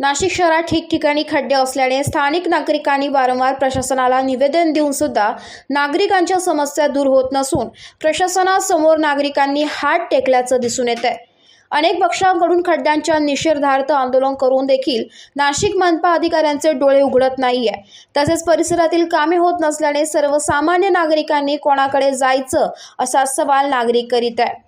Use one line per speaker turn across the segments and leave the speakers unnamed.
नाशिक शहरात ठिकठिकाणी खड्डे असल्याने स्थानिक नागरिकांनी वारंवार प्रशासनाला निवेदन देऊन सुद्धा नागरिकांच्या समस्या दूर होत नसून प्रशासनासमोर नागरिकांनी हात टेकल्याचं दिसून येत आहे अनेक पक्षांकडून खड्ड्यांच्या निषेधार्थ आंदोलन करून देखील नाशिक मनपा अधिकाऱ्यांचे डोळे उघडत नाहीये. तसेच परिसरातील कामे होत नसल्याने सर्वसामान्य नागरिकांनी कोणाकडे जायचं असा सवाल नागरिक करीत आहे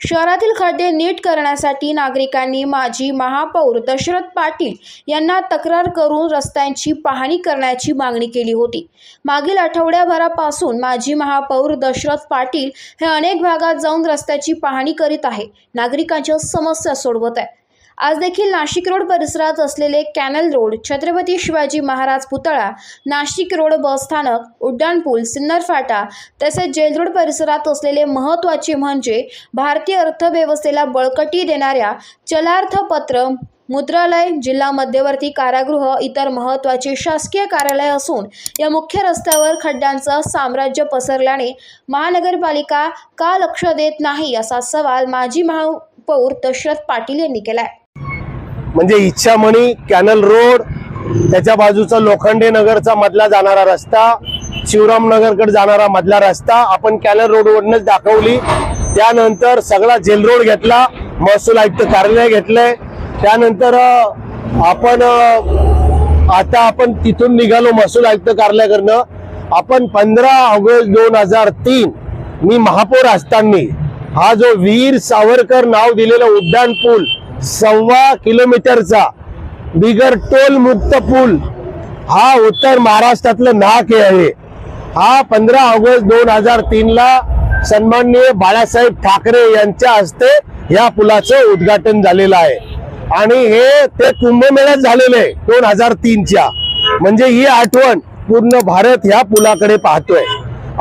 शहरातील खड्डे नीट करण्यासाठी नागरिकांनी माजी महापौर दशरथ पाटील यांना तक्रार करून रस्त्यांची पाहणी करण्याची मागणी केली होती. मागील आठवड्याभरापासून माजी महापौर दशरथ पाटील हे अनेक भागात जाऊन रस्त्याची पाहणी करीत आहे. नागरिकांच्या समस्या सोडवत आहे. आज देखील नाशिक रोड परिसरात असलेले कॅनल रोड छत्रपती शिवाजी महाराज पुतळा नाशिक रोड बस स्थानक उड्डाणपूल सिन्नर फाटा तसेच जेल रोड परिसरात असलेले महत्त्वाचे म्हणजे भारतीय अर्थव्यवस्थेला बळकटी देणाऱ्या चलार्थपत्र मुद्रालय जिल्हा मध्यवर्ती कारागृह इतर महत्त्वाचे शासकीय कार्यालय असून या मुख्य रस्त्यावर खड्ड्यांचं साम्राज्य पसरल्याने महानगरपालिका का लक्ष देत नाही असा सवाल माजी महापौर दशरथ पाटील यांनी आहे
म्हणजे इच्छामणी कॅनल रोड त्याच्या बाजूचा लोखंडे नगरचा मधला जाणारा रस्ता शिवराम नगरकडे जाणारा मधला रस्ता आपण कॅनल रोडवरनच दाखवली. त्यानंतर सगळा जेल रोड घेतला महसूल आयुक्त कार्यालय घेतलंय. त्यानंतर आपण आता आपण तिथून निघालो महसूल आयुक्त कार्यालयाकडनं. आपण पंधरा ऑगस्ट दोन हजार तीन मी महापौर असताना हा जो वीर सावरकर नाव दिलेला उड्डाण पूल सव्वा किलोमीटरचा बिगर टोल मुक्त पूल हा उत्तर महाराष्ट्रातलं नाक हे आहे. हा पंधरा ऑगस्ट दोन हजार तीन ला सन्माननीय बाळासाहेब ठाकरे यांच्या हस्ते या पुलाचं उद्घाटन झालेलं आहे. आणि हे ते कुंभमेळ्यात झालेलं आहे दोन हजार तीनच्या. म्हणजे ही आठवण पूर्ण भारत ह्या पुलाकडे पाहतोय.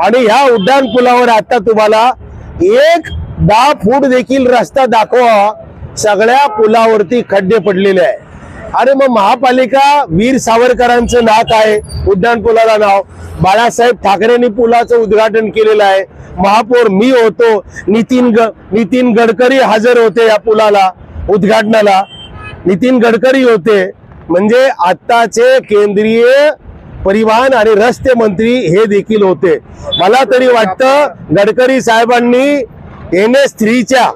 आणि ह्या उड्डाण पुलावर आता तुम्हाला एक दहा फूट देखील रस्ता दाखवा. सगळ्या पुलावरती खड्डे पडलेले आहे. अरे मग महापालिका वीर सावरकरांचं नाक आहे उड्डाण पुलाला नाव. बाळासाहेब ठाकरेंनी पुलाचं उद्घाटन केलेलं आहे. महापौर मी होतो नितीन ग नितीन गडकरी हजर होते या पुलाला उद्घाटनाला. नितीन गडकरी होते. म्हणजे आत्ताचे केंद्रीय परिवहन आणि रस्ते मंत्री हे देखील होते. मला तरी वाटतं गडकरी साहेबांनी एन एस थ्रीच्या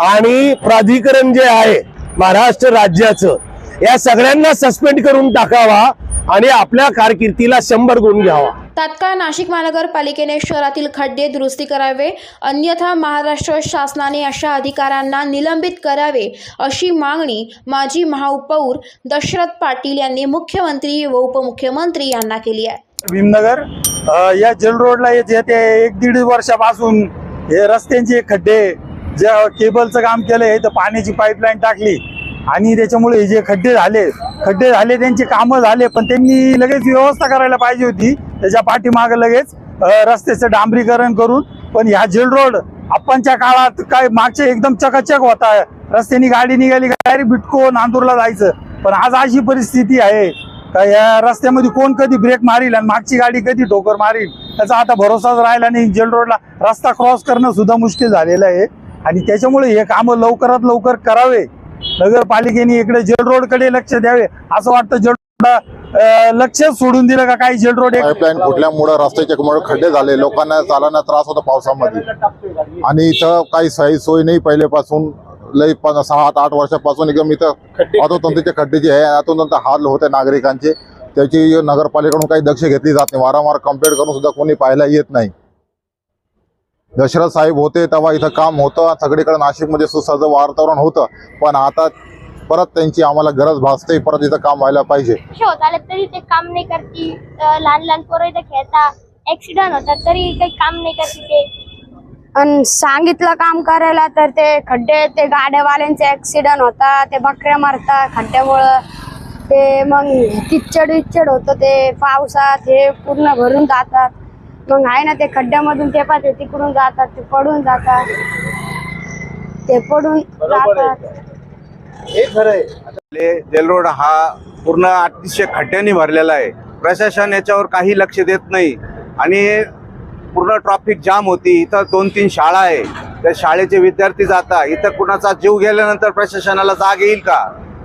आणि प्राधिकरण जे आहे महाराष्ट्र राज्याचं या सगळ्यांना सस्पेंड करून टाकावा आणि आपल्या कारकिर्दीला शंभर गुण घ्यावा.
तात्काळ नाशिक महानगरपालिकेने शहरातील खड्डे दुरुस्ती करावे अन्यथा महाराष्ट्र शासनाने अशा अधिकाऱ्यांना निलंबित करावे अशी मागणी माजी महापौर दशरथ पाटील यांनी मुख्यमंत्री व उपमुख्यमंत्री यांना केली आहे.
भीमनगर अ, या जेल रोडला येते ते एक दीड वर्षापासून हे रस्त्यांचे खड्डे जे केबलचं काम केलं हे तर पाण्याची पाईपलाईन टाकली. आणि त्याच्यामुळे हे जे खड्डे झाले खड्डे झाले त्यांचे कामं झाले पण त्यांनी लगेच व्यवस्था करायला पाहिजे होती. त्याच्या पाठीमागं लगेच रस्त्याचं डांबरीकरण करून पण ह्या जेल रोड आपणच्या काळात काय मागचे एकदम चकाचक होता. रस्त्याने गाडी निघाली डायरेक्ट बिटको नांदूरला जायचं. पण आज अशी परिस्थिती आहे. का या रस्त्यामध्ये कोण कधी ब्रेक मारील आणि मागची गाडी कधी ठोकर मारील त्याचा आता भरोसाच राहिला नाही. जेल रोडला रस्ता क्रॉस करणं सुद्धा मुश्किल झालेलं आहे. आणि त्याच्यामुळे हे कामं लवकरात लवकर करावे. नगरपालिकेने इकडे जेल रोडकडे लक्ष द्यावे. असं वाटतं जेल रोड लक्ष सोडून दिलं का काही जेल रोड
पाईपलाईन फुटल्यामुळं रस्त्याचे मुळे खड्डे झाले. लोकांना चालण्यास त्रास होतो पावसामध्ये. आणि इथं काही सोयी सोय नाही पहिलेपासून. लई पण सहा आठ आठ वर्षापासून एकदम इथं अधोतंतीचे खड्डे जे आहे अधोतंत हाल होते नागरिकांचे. त्याची नगरपालिकेकडून काही दक्ष घेतली जात नाही. वारंवार कंप्लेंट करून सुद्धा कोणी पाहायला येत नाही. दशरथ साहेब होते तेव्हा इथं काम होतं. सगळीकडे नाशिकमध्ये सुसज्ज वातावरण होतं. पण आता परत त्यांची आम्हाला गरज भासते परत इथं काम व्हायला पाहिजे.
आले तरी ते काम नाही करती. लहान लहान पोरं इथे खेळता. ऍक्सिडेंट होतात तरी काही काम नाही करते ते.
आणि सांगितलं काम करायला तर ते खड्डे ते गाड्यावाल्यांचे ऍक्सिडेंट होता ते बकऱ्या मारतात खड्ड्यामुळं. ते मग किच्चड विच्चड होतं ते पावसात हे पूर्ण भरून जातात. मग आहे ना ते खड्ड्यामधून ते पाहते तिकडून जातात ते पडून जातात. ते पडून जातात.
जेल रोड हा पूर्ण अतिशय खड्ड्यांनी भरलेला आहे. प्रशासन याच्यावर काही लक्ष देत नाही. आणि पूर्ण ट्रॉफिक जाम होती. इथं दोन तीन शाळा आहे. त्या शाळेचे विद्यार्थी जाता. इथं कुणाचा जीव गेल्यानंतर प्रशासनाला जाग येईल का?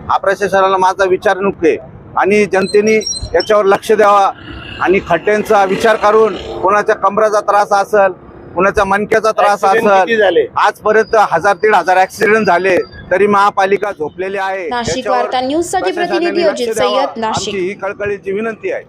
हा प्रशासनाला माझा विचारणूक आहे आणि जनतेने याच्यावर लक्ष द्यावा. आणि खड्ड्यांचा विचार करून कोणाच्या कमराचा त्रास असेल कोणाच्या मणक्याचा त्रास? असेल आजपर्यंत हजार दीड हजार ऍक्सिडेंट झाले तरी महापालिका झोपलेली आहे
नाशिक वार्ता न्यूजसाठी
प्रशासनाने
प्रतिनिधी अजित. सय्यद, नाशिक.
ही कळकळीची विनंती आहे